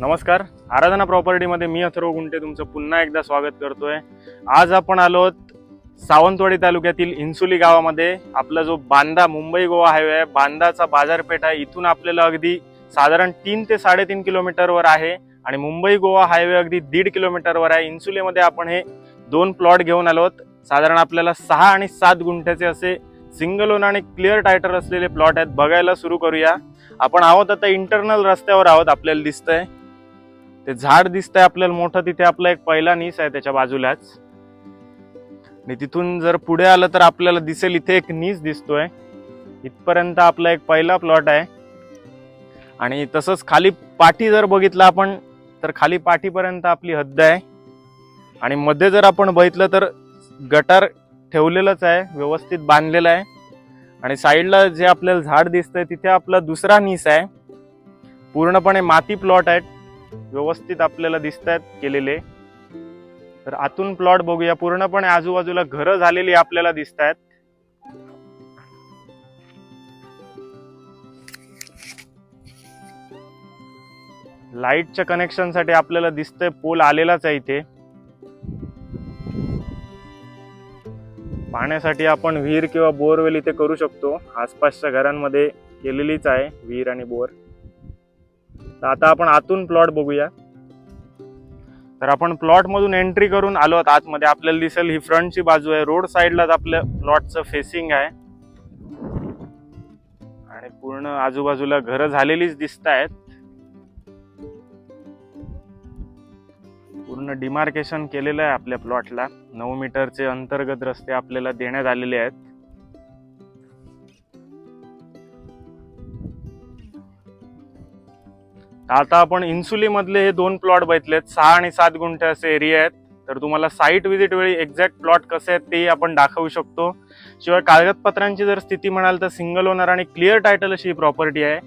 नमस्कार. आराधना प्रॉपर्टीमध्ये मी अथर्व गुंटे तुमचं पुन्हा एकदा स्वागत करतोय. आज आपण आलो सावंतवाडी तालुक्यातील इन्सुली गावामध्ये. आपला जो बांदा मुंबई गोवा हायवे आहे बांदाचा बाजारपेठ आहे. इथून आपल्याला अगदी साधारण तीन ते साडेतीन किलोमीटरवर आहे आणि मुंबई गोवा हायवे अगदी दीड किलोमीटरवर आहे. इन्सुलीमध्ये आपण हे दोन प्लॉट घेऊन आलोत. साधारण आपल्याला सहा आणि सात गुंठ्याचे असे सिंगल ओन आणि क्लिअर टायटर असलेले प्लॉट आहेत. बघायला सुरू करूया. आपण आहोत आता इंटरनल रस्त्यावर आहोत आपल्याला दिसतंय. ते झाड दिसतंय आपल्याला मोठं तिथे आपला एक पहिला नीस आहे त्याच्या बाजूलाच. आणि तिथून जर पुढे आलं तर आपल्याला दिसेल इथे एक नीस दिसतोय. इथपर्यंत आपला एक पहिला प्लॉट आहे. आणि तसंच खाली पाठी जर बघितलं आपण तर खाली पाठीपर्यंत आपली हद्द आहे. आणि मध्ये जर आपण बघितलं तर गटार ठेवलेलंच आहे व्यवस्थित बांधलेलं आहे. आणि साईडला जे आपल्याला झाड दिसतंय तिथे आपला दुसरा नीस आहे. पूर्णपणे माती प्लॉट आहेत. व्यवस्थित आपल्याला दिसत आहेत केलेले. तर आतून प्लॉट बघूया. पूर्णपणे आजूबाजूला घरं झालेली आपल्याला दिसत आहेत लाईटच्या कनेक्शनसाठी आपल्याला दिसतंय पोल आलेलाच आहे इथे. पाण्यासाठी आपण विहीर किंवा बोरवेल इथे करू शकतो. आसपासच्या घरांमध्ये केलेलीच आहे विहीर आणि बोर तर आता आपण आतून प्लॉट बघूया. तर आपण प्लॉट मधून एंट्री करून आलो आहोत. आतमध्ये आपल्याला दिसेल ही फ्रंटची बाजू आहे. रोड साईडलाच आपल्या प्लॉटचं फेसिंग आहे. आणि पूर्ण आजूबाजूला घरं झालेलीच दिसत आहेत पूर्ण डिमार्केशन केलेलं आहे आपल्या प्लॉटला नऊ मीटरचे अंतर्गत रस्ते आपल्याला देण्यात आलेले आहेत. आता आपण इन्सुलीमधले हे दोन प्लॉट बघितलेत. सहा आणि सात गुंठे असे एरिया आहेत. तर तुम्हाला साईट व्हिजिट वेळी एक्झॅक्ट प्लॉट कसे आहेत तेही आपण दाखवू शकतो. शिवाय कागदपत्रांची जर स्थिती म्हणाल तर सिंगल ओनर आणि क्लिअर टायटल अशी ही प्रॉपर्टी आहे.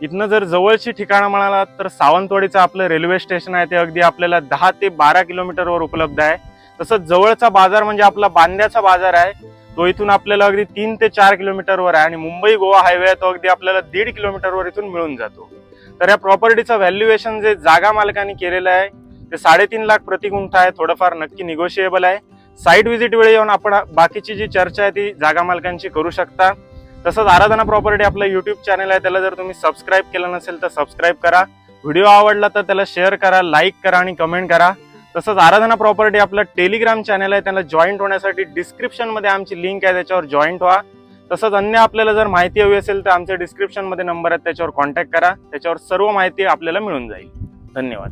इथनं जर जवळची ठिकाणं म्हणाला तर सावंतवाडीचं आपलं रेल्वे स्टेशन आहे. ते अगदी आपल्याला दहा ते बारा किलोमीटरवर उपलब्ध आहे. तसंच जवळचा बाजार म्हणजे आपला बांद्याचा बाजार आहे. तो इथून आपल्याला अगदी तीन ते चार किलोमीटरवर आहे. आणि मुंबई गोवा हायवे आहे तो अगदी आपल्याला दीड किलोमीटरवर इथून मिळून जातो. तर या प्रॉपर्टीचं व्हॅल्युएशन जे जागा मालकांनी केलेलं आहे ते साडेतीन लाख प्रति गुंठा आहे थोडंफार नक्की निगोशिएबल आहे. साईट व्हिजिट वेळी येऊन आपण बाकीची जी चर्चा आहे ती जागा मालकांची करू शकता. तसंच आराधना प्रॉपर्टी आपलं युट्यूब चॅनल आहे त्याला जर तुम्ही सबस्क्राईब केलं नसेल तर सबस्क्राईब करा. व्हिडिओ आवडला तर त्याला शेअर करा लाईक करा आणि कमेंट करा. तसंच आराधना प्रॉपर्टी आपलं टेलिग्राम चॅनल आहे त्याला जॉईंट होण्यासाठी डिस्क्रिप्शनमध्ये आमची लिंक आहे त्याच्यावर जॉईंट व्हा. तसंच अन्य आपल्याला जर माहिती हवी असेल तर आमच्या डिस्क्रिप्शनमध्ये नंबर आहेत त्याच्यावर कॉन्टॅक्ट करा. त्याच्यावर सर्व माहिती आपल्याला मिळून जाईल. धन्यवाद.